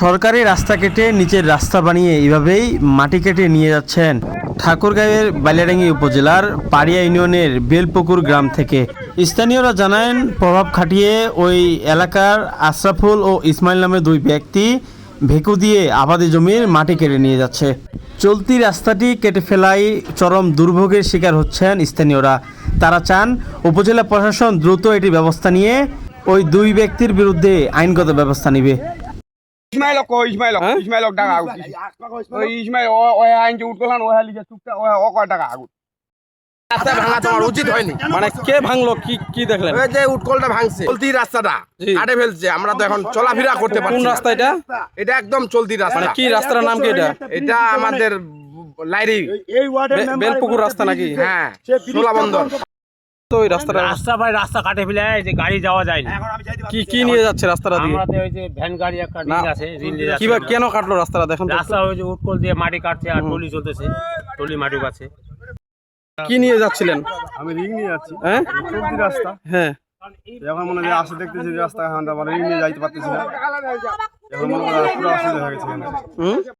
সরকারি রাস্তা কেটে নিচের রাস্তা বানিয়ে এভাবেই মাটি কেটে নিয়ে যাচ্ছেন ঠাকুরগাঁয়ের বাইলাডাঙ্গি উপজেলার পাড়িয়া ইউনিয়নের বেলপুকুর গ্রাম থেকে। স্থানীয়রা জানান প্রভাব খাটিয়ে ওই এলাকার আশরাফুল ও ইসমাইল নামে দুই ব্যক্তি ভেকু দিয়ে আবাদি জমির মাটি কেটে নিয়ে যাচ্ছে। চলতি রাস্তাটি কেটে ফেলায় চরম দুর্ভোগের শিকার হচ্ছেন স্থানীয়রা। তারা চান উপজেলা প্রশাসন দ্রুত এটি ব্যবস্থা নিয়ে ওই দুই ব্যক্তির বিরুদ্ধে আইনগত ব্যবস্থা নেবে। ইসমাইল কো ইসমাইল হ্যাঁ? ইসমাইল টাকা আগুত ওই ইসমাইল ও ও আইন যে উঠকলান ও লিখে চুপটা ও ও কয় টাকা আগুত। রাস্তা ভাঙা তোমার উচিত হয়নি। মানে কে ভাঙলো কি কি দেখলেন? ওই যে উৎকলটা ভাঙছে। চলতি রাস্তাটা। কাটে ফেলছে আমরা তো এখন চলাফেরা করতে কোন পারছি না। রাস্তা এটা? এটা একদম চলতি রাস্তা। মানে কি রাস্তার নাম কি এটা? এটা আমাদের লাইরি। বে- বেলপুকুর রাস্তা নাকি? হ্যাঁ সোলা বন্দর তো ওই রাস্তাটা রাস্তা ভাই রাস্তা কাটে ফেলে যে গাড়ি যাওয়া যায় না কি কি নিয়ে যাচ্ছে রাস্তাটা দিয়ে? আমাদের ওই যে ভ্যান গাড়ি একটা না আছে রিল দিয়ে যাচ্ছে। কিবা কেন কাটলো রাস্তাটা? দেখুন রাস্তা ওই যে দিয়ে মাটি কাটছে আর টলি চলতেছে টলি মাটি পাচ্ছে কি নিয়ে যাচ্ছিলেন? আমি রিং নিয়ে যাচ্ছি। হ্যাঁ? রাস্তা। হ্যাঁ। এখন মনে হয় আসে দেখতেছি রাস্তা রিং নিয়ে যাইতে পারতেছি না। এখন মনে হয় পুরো অসুবিধা হয়ে গেছে হুম?